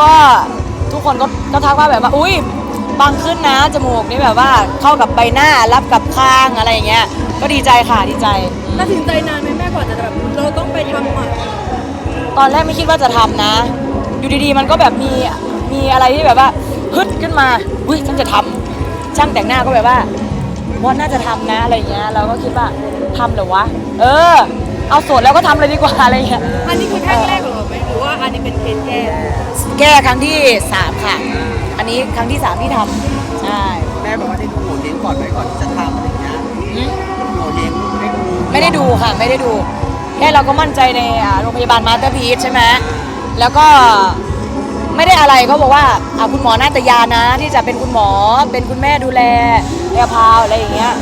ก็ทุกคนก็ก็ทักว่าแบบว่า อุ้ยบางขึ้นนะจมูกนี่แบบว่าเข้ากับใบหน้ารับกับคางอะไรอย่างเงี้ย ก็ดีใจค่ะดีใจ ตัดสินใจนานไหมแม่กว่าจะแบบเราต้องไปทำใหม่ตอนแรกไม่คิดว่าจะทำนะ อยู่ดีๆ มันก็แบบมีมีอะไรที่แบบว่าฮึดขึ้นมาอุ้ยฉันจะทำช่างแต่งหน้าก็แบบว่าว่าน่าจะทำนะอะไรอย่างเงี้ยเราก็คิดว่าทำเหรอวะ เออ เอาโสดแล้วก็ทำเลยดีกว่าอะไรอย่างเงี้ย อันนี้คือแท่งแรกของเราไหมหรือว่า อันนี้เป็นเคสแก้แก้ครั้งที่สามค่ะ อันนี้ครั้งที่สามที่ทำใช่แม่บอกว่าได้ดูโหเฮงก่อนไหมก่อนที่จะทำอะไรอย่างเงี้ยอืมโหเฮงได้ดูไม่ได้ดูค่ะ ไม่ได้ดู แค่เราก็มั่นใจในอ่าโรงพยาบาลมาสเตอร์พีชใช่ไหมแล้วก็ไม่ได้อะไรก็บอกว่าอ่าคุณหมอนาตยานะ ที่จะเป็นคุณหมอเป็นคุณแม่ดูแลแอร์พาวอะไรอย่างเงี้ย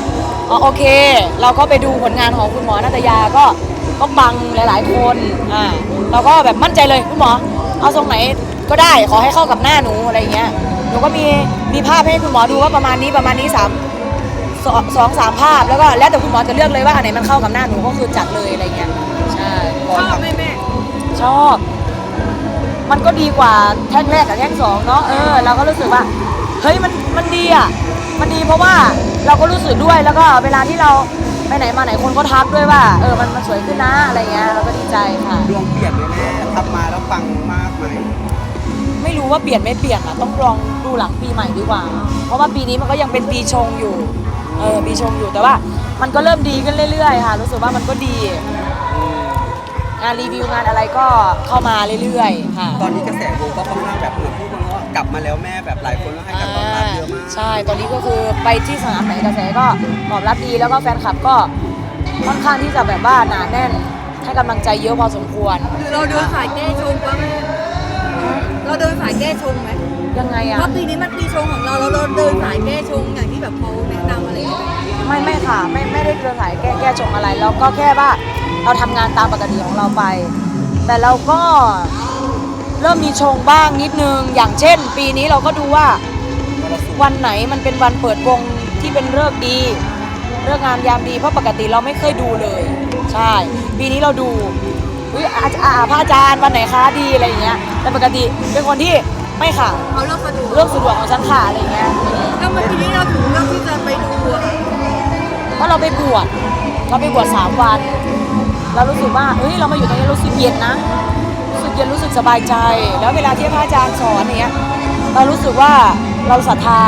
อ๋อโอเค เราก็ไปดูผลงานของคุณหมอนาตยาก็ ก็ปังหลาย ๆ คนอ่าเราก็แบบมั่นใจเลยคุณหมอ เอาทรงไหนก็ได้ขอให้เข้ากับหน้าหนูอะไรอย่างเงี้ยหนูก็มีมีภาพให้คุณหมอดูว่าประมาณนี้ประมาณนี้สามสองสองสามภาพแล้วก็แล้วแต่คุณหมอจะเลือกเลยว่าอันไหนมันเข้ากับหน้าหนูก็คือจัดเลยอะไรเงี้ยใช่ชอบไหมแม่ชอบ มันก็ดีกว่าแท่งแรกกับแท่งสองเนาะเออเราก็รู้สึกว่าเฮ้ยมันมันดีอะมันดีเพราะว่าเราก็รู้สึกด้วยแล้วก็เวลาที่เรา ไปไหนมาไหนคนก็ทักด้วยว่าเออมันมันสวยขึ้นนะอะไรเงี้ยเราก็ดีใจค่ะ ดวงเปลี่ยนไหมแม่ทำมาแล้วปังมากไหมไม่รู้ว่าเปลี่ยนไม่เปลี่ยนอะต้องลองดูหลังปีใหม่ดีกว่า เพราะว่าปีนี้มันก็ยังเป็นปีชงอยู่เออปีชงอยู่แต่ว่ามันก็เริ่มดีขึ้นเรื่อยๆค่ะรู้สึกว่ามันก็ดีงานรีวิวงานอะไรก็เข้ามาเรื่อยๆค่ะ ตอนนี้กระแสวงก็ค่อนข้างแบบเหมือนพูดมาว่ากลับมาแล้วแม่แบบหลายคนก็ให้การตอบรับเยอะมาก ใช่ ตอนนี้ก็คือไปที่สนามไหนกระแสก็ตอบรับดีแล้วก็แฟนคลับก็ค่อนข้างที่จะแบบว่าหนาแน่นให้กำลังใจเยอะพอสมควรหรือเราเดินสายแก้ชงปะแม่เราเดินสายแก้ชงไหมยังไงเพอะราะปีนี้มันปีชงของเราเราเดินสายแก้ชงอย่างที่แบบเขาแนะนำอะไรอย่างเงี้ยไม่ไม่ค่ะไม่ไม่ได้เดินสายแก้แก้ชงอะไรเราก็แค่ว่าเราทำงานตามปกติของเราไป แต่เราก็เริ่มมีชงบ้างนิดนึงอย่างเช่น ปีนี้เราก็ดูว่า วันไหนมันเป็นวันเปิดวงที่เป็นเลิกษ์ดีเลิกษ์งามยามดีเพราะปกติเราไม่เคยดูเลย ใช่ปีนี้เราดูอุ๊ยอาจอาพระอาจารย์วันไหนคะดีอะไรอย่างเงี้ยแต่ปกติเป็นคนที่ไม่ค่ะเขาเลือกสะดวกเรื่องสะดวกของฉันค่ะอะไรอย่างเงี้ยแล้วเมื่อปีนี้เราถึงเลือกที่จะไปดูอะเพราะเราไปบวชเราไปบวชสามวันเรารู้สึกว่าเฮ้ยเรามาอยู่ตรงนี้รู้สึกเย็นนะรู้สึกเย็นรู้สึกสบายใจ แล้วเวลาที่พระอาจารย์สอนอย่างเงี้ย เรารู้สึกว่าเราศรัทธา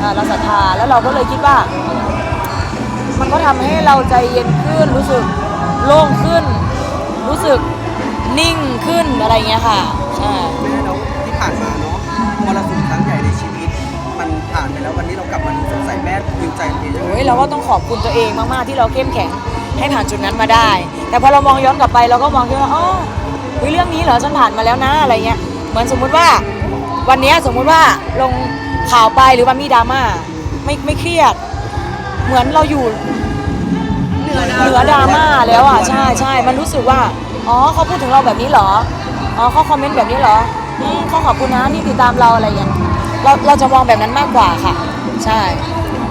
อ่าเราศรัทธาแล้วเราก็เลยคิดว่า มันก็ทำให้เราใจเย็นขึ้น รู้สึกโล่งขึ้น รู้สึกนิ่งขึ้นอะไรเงี้ยค่ะใช่แม่แล้วที่ผ่านมาเนาะมรสุมครั้งใหญ่ในชีวิต มันผ่านไปแล้ววันนี้เรากลับมาสงสัยแม่ยิวใจตัวเองยังไงโอ้ยเราก็ต้องขอบคุณตัวเองมากๆที่เราเข้มแข็งให้ผ่านจุดนั้นมาได้ แต่พอเรามองย้อนกลับไปเราก็มองแค่ว่าอ๋อเฮ้ยเรื่องนี้เหรอฉันผ่านมาแล้วนะอะไรเงี้ยเหมือนสมมุติว่า วันเนี้ยสมมุติว่าลงข่าวไปหรือว่ามีดราม่าไม่ไม่เครียด เหมือนเราอยู่เหนือดาเหนือดราม่าแล้วอะใช่ใช่มันรู้สึกว่าอ๋อเขาพูดถึงเราแบบนี้เหรออ๋อเขาคอมเมนต์แบบนี้เหรออืมเขาขอบคุณนะที่ติดตามเราอะไรอย่างเงี้ยเราเราจะมองแบบนั้นมากกว่าค่ะ ใช่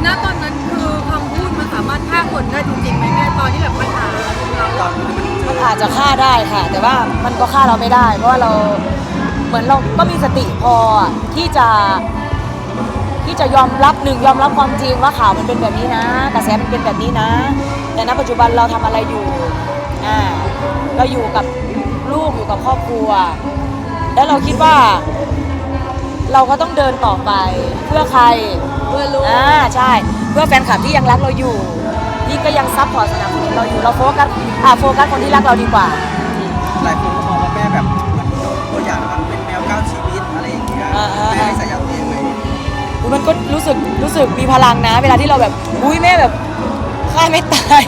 ณตอนนั้นคือคำพูดมันสามารถฆ่าคนได้จริงๆไหมแม่ตอนที่แบบปัญหาเราตอนนี้มันมันอาจจะฆ่าได้ค่ะ แต่ว่ามันก็ฆ่าเราไม่ได้ เพราะว่าเรา เหมือนเราก็มีสติพอที่จะที่จะยอมรับหนึ่งยอมรับความจริงว่าข่าวมันเป็นแบบนี้นะ กระแสมันเป็นแบบนี้นะ แต่ณปัจจุบันเราทำอะไรอยู่อ่าเราอยู่กับลูกอยู่กับครอบครัว แล้วเราคิดว่า เราก็ต้องเดินต่อไป เพื่อใครเพื่อรู้อ่าใช่ เพื่อแฟนคลับที่ยังรักเราอยู่ที่ก็ยังซัพพอร์ตสนับสนุนเราอยู่เราโฟกัสอ่าโฟกัสคนที่รักเราดีกว่า รู้สึกมีพลังนะ เวลาที่เราแบบอุ้ยแม่แบบฆ่าไม่ตาย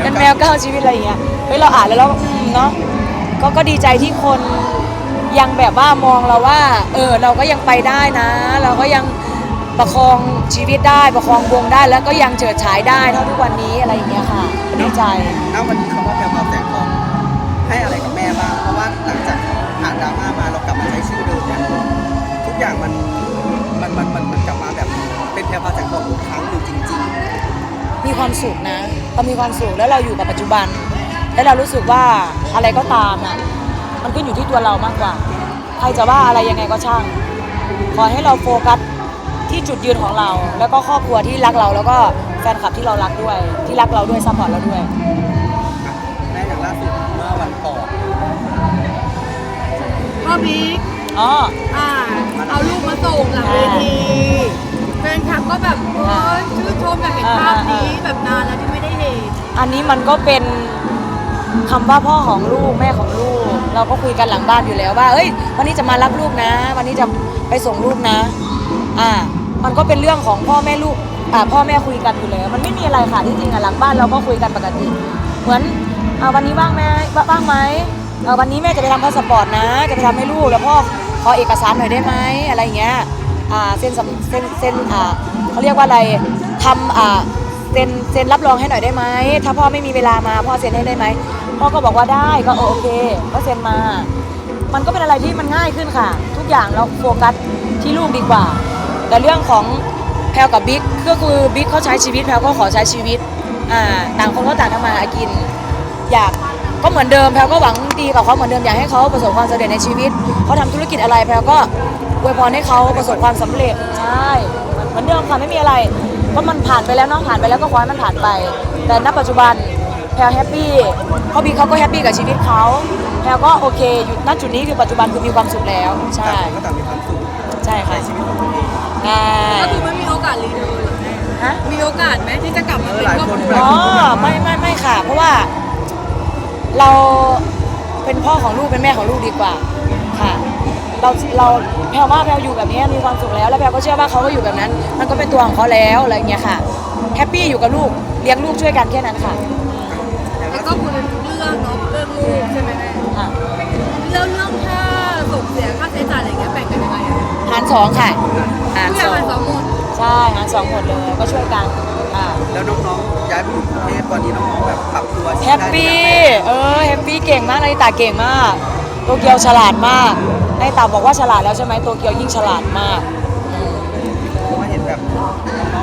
เป็นแมวเก้าชีวิตอะไรอย่างเงี้ยเฮ้ยเราอ่านแล้วเราเนาะก็ก็ดีใจที่คนยังแบบว่ามองเราว่า เออเราก็ยังไปได้นะ เราก็ยังประคองชีวิตได้ประคองวงได้แล้วก็ยังเฉิดฉายได้เท่าทุกวันนี้อะไรอย่างเงี้ยค่ะดีใจ ณวันนี้คำว่าแพรวพราวแสงทองให้อะไร เป็นแพรวพราวแสงทองอีกครั้งหนึ่งจริง มีความสุขนะเรามีความสุขแล้วเราอยู่กับปัจจุบัน แล้วเรารู้สึกว่าอะไรก็ตามอะ มันก็อยู่ที่ตัวเรามากกว่าๆใครจะว่าอะไรยังไงก็ช่าง ขอให้เราโฟกัสที่จุดยืนของเรา แล้วก็ครอบครัวที่รักเรา แล้วก็แฟนคลับที่เรารักด้วย ที่รักเราด้วยซัพพอร์ตเราด้วยแม่อย่างล่าสุดเมื่อวันก่อนพ่อบิ๊กอ๋อ แบบโอ้ยชื่นชมอยากเห็นภาพนี้แบบนานแล้วที่ไม่ได้เห็นอันนี้มันก็เป็นคำว่าพ่อของลูกแม่ของลูก เราก็คุยกันหลังบ้านอยู่แล้วว่า เอ้ย วันนี้จะมารับลูกนะ วันนี้จะไปส่งลูกนะ อ่า มันก็เป็นเรื่องของพ่อแม่ลูกอ่าพ่อแม่คุยกันอยู่แล้ว มันไม่มีอะไรค่ะที่จริงอะหลังบ้านเราก็คุยกันปกติ เหมือนอ่าวันนี้ว่างไหมว่างไหมเอ่อวันนี้แม่จะไปทำพาสปอร์ตนะ จะไปทำให้ลูกแล้วพ่อขอเอกสารหน่อยได้ไหมอะไรอย่างเงี้ยอ่าเซ็นเซ็นเซ็นอ่า เขาเรียกว่าอะไรทำอ่าเซ็นเซ็นรับรองให้หน่อยได้ไหมถ้าพ่อไม่มีเวลามาพ่อเซ็นให้ได้ไหมพ่อก็บอกว่าได้ก็โอเค ก็เซ็นมา มันก็เป็นอะไรที่มันง่ายขึ้นค่ะ ทุกอย่างเราโฟกัสที่ลูกดีกว่า แต่เรื่องของแพลกับบิ๊กก็คือบิ๊กเขาใช้ชีวิตแพลก็ขอใช้ชีวิตอ่าต่างคนก็ต่างทำมาหากิน อยากก็เหมือนเดิมแพลก็หวังดีกับเขาเหมือนเดิมอยากให้เขาประสบความสำเร็จในชีวิตเขาทำธุรกิจอะไรแพลก็อวยพรให้เขาประสบความสำเร็จใช่ มือนเดิมค่ะไม่มีอะไรก็มันผ่านไปแล้วเน้องผ่านไปแล้วก็ขอให้มันผ่านไป แต่ณปัจจุบันแพลแฮปปี้เพราะบีเขาก็แฮปปี้กับชีวิตเขาแพลก็โอเคอยู่ณจุดนี้คือปัจจุบันคือมีความสุขแล้ว ใช่ต่างคนก็ต่างมีความสุขใช่ในค่ะชีวิตของตัวเองใช่ก็คือไม่มีโอกาสรีเทิร์นเหรอแม่ฮะมีโอกาสไหมที่จะกลับมาเป็นครอบครัวอ๋อไม่ไม่ไม่ค่ะ เพราะว่าเราเป็นพ่อของลูกเป็นแม่ของลูกดีกว่าค่ะ เราเราแพลว่าแพลอยู่แบบนี้มีความสุขแล้ว แล้วแพลก็เชื่อว่าเขาก็อยู่แบบนั้น มันก็เป็นตัวของเขาแล้วอะไรอย่างเงี้ยค่ะแฮปปี้อยู่กับลูกเลี้ยงลูกช่วยกันแค่นั้นค่ะอย่างแล้วล่าก็สุดคุยเรื่องเนาะเรื่องลูกใช่ไหมแม่อะแล้วเรื่องค่าส่งเสียค่าใช้จ่ายอะไรเงี้ยแบ่งกันยังไงอะหารสองค่ะหารทุกอสย่างองหันสองหมดใช่หารสองหมดเลยก็ช่วยกันอ่าแล้วน้องๆย้ายไปอยู่กรุงเทพตอนนี้น้องๆแบบปรับตัวแฮปปี้เออแฮปปี้เก่งมากนาริตาเก่งมากโตเกียวฉลาดมาก นาริตาบอกว่าฉลาดแล้วใช่ไหมโตเกียวยิ่งฉลาดมาก เพราะว่าเห็นแบบน้อง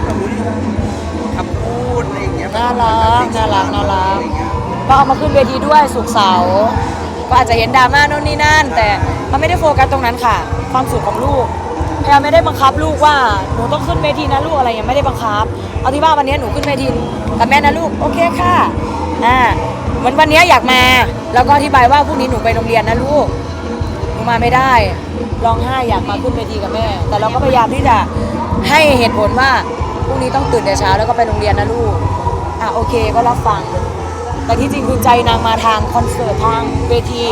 ๆแบบรู้คำพูดอะไรอย่างเงี้ยแบบน่ารักน่ารักน่ารักอะไรอย่างเงี้ยก็เอามาขึ้นเวทีด้วยสุกร์เสาร์ก็อาจจะเห็นดราม่าโน่นนี่นั่น แต่มันไม่ได้โฟกัสตรงนั้นค่ะ ความสุขของลูกพยายามไม่ได้บังคับลูกว่าหนูต้องขึ้นเวทีนะลูกอะไรยังไม่ได้บังคับ เอาที่ว่าวันนี้หนูขึ้นเวทีกับแม่นะลูกโอเคค่ะอ่าเหมือนวันนี้อยากมา แล้วก็อธิบายว่าพรุ่งนี้หนูไปโรงเรียนนะลูกหนู มาไม่ได้ร้องไห้อยากมาขึ้นเวทีกับแม่ แต่เราก็พยายามที่จะให้เหตุผลว่าพรุ่งนี้ต้องตื่นแต่เช้าแล้วก็ไปโรงเรียนนะลูกอะโอเคก็รับฟัง แต่ที่จริงคือใจนางมาทางคอนเสิร์ตทางเวที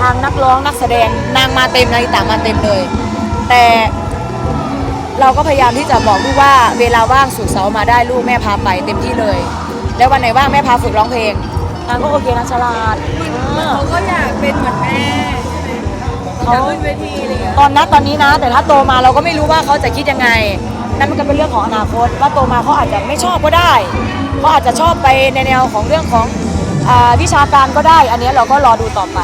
ทางนักร้องนักแสดงนางมาเต็มนาฬิตามาเต็มเลย แต่เราก็พยายามที่จะบอกลูกว่าเวลาว่างสุกร์เสาร์มาได้ลูกแม่พาไปเต็มที่เลย แล้ววันไหนว่างแม่พาฝึกร้องเพลงนางก็โอเคนะฉลาดเขาก็อยากเป็นเหมือนแม่ อยากขึ้นเวทีอะไรเงี้ยตอนนั้นตอนนี้นะ แต่ถ้าโตมาเราก็ไม่รู้ว่าเขาจะคิดยังไง นั่นมันก็เป็นเรื่องของอนาคต ว่าโตมาเขาอาจจะไม่ชอบก็ได้เขาอาจจะชอบไปในแนวของเรื่องของอาวิชาการก็ได้ อันนี้เราก็รอดูต่อไป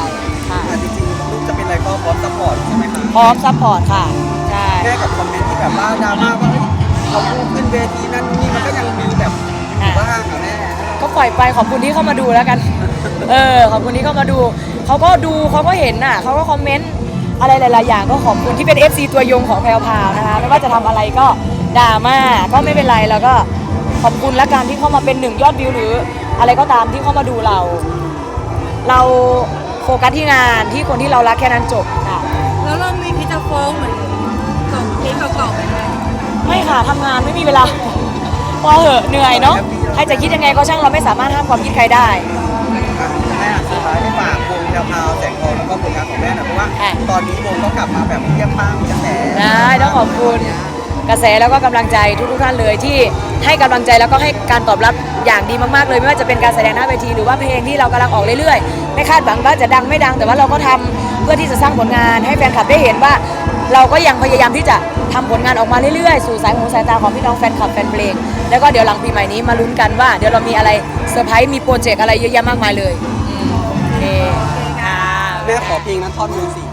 ค่ะอะจริงๆลูกจะเป็นอะไรก็พร้อมซัพพอร์ตใช่ไหมคะพร้อมซัพพอร์ตค่ะใช่แม่กับคอมเมนต์ที่แบบว่าดราม่าว่าเฮ้ยเขาลูกขึ้นเวทีนั่นนี่มันก็ยังมีแบบอยู่บ้างอะแม่ก็ปล่อยไปขอบคุณที่เข้ามาดูแล้วกัน เออขอบคุณที่เข้ามาดู เขาก็ดูเขาก็เห็นน่ะเขาก็คอมเมนต์ อะไรหลายๆอย่างก็ขอบคุณที่เป็น FC ตัวยงของแพลวพราวนะคะ ไม่ว่าจะทำอะไรก็ด่ามาก็ไม่เป็นไรแล้วก็ขอบคุณและการที่เข้ามาเป็นหนึ่งยอดวิวหรือ อะไรก็ตามที่เข้ามาดูเรา เราโฟกัสที่งานที่คนที่เรารักแค่นั้นจบค่ะ แล้วเรามีคิดจะฟ้องเหมือนสองเพลงเก่าๆไหมแม่ไม่ค่ะทำงานไม่มีเวลา พอเหอะเหนื่อยเนาะใครจะคิดยังไงก็ช่างเราไม่สามารถห้ามความคิดใครได้อะแม่สุดท้ายให้ฝากวงแถว พาวแสงทองแล้วก็ผลงานของแม่หน่อยเพราะว่าอะ ตอนนี้วงก็กลับมาแบบเรียบปั้งกระแสได้ต้องขอบคุณกระแสแล้วก็กำลังใจทุกๆท่านเลยที่ให้กำลังใจแล้วก็ให้การตอบรับอย่างดีมากๆเลย ไม่ว่าจะเป็นการแสดงหน้าเวทีหรือว่าเพลงที่เรากำลังออกเรื่อยๆ ไม่คาดหวังว่าจะดังไม่ดังแต่ว่าเราก็ทำเพื่อที่จะสร้างผลงานให้แฟนคลับได้เห็นว่า เราก็ยังพยายามที่จะทำผลงานออกมาเรื่อยๆ สู่สายหูสายตาของพี่น้องแฟนคลับแฟนเพลงแล้วก็เดี๋ยวหลังปีใหม่นี้มาลุ้นกันว่าเดี๋ยวเรามีอะไรเซอร์ไพรส์มีโปรเจกต์อะไรเยอะแยะมากมายเลย แม่ขอเพลงนั้นท่อนหนึ่งสิ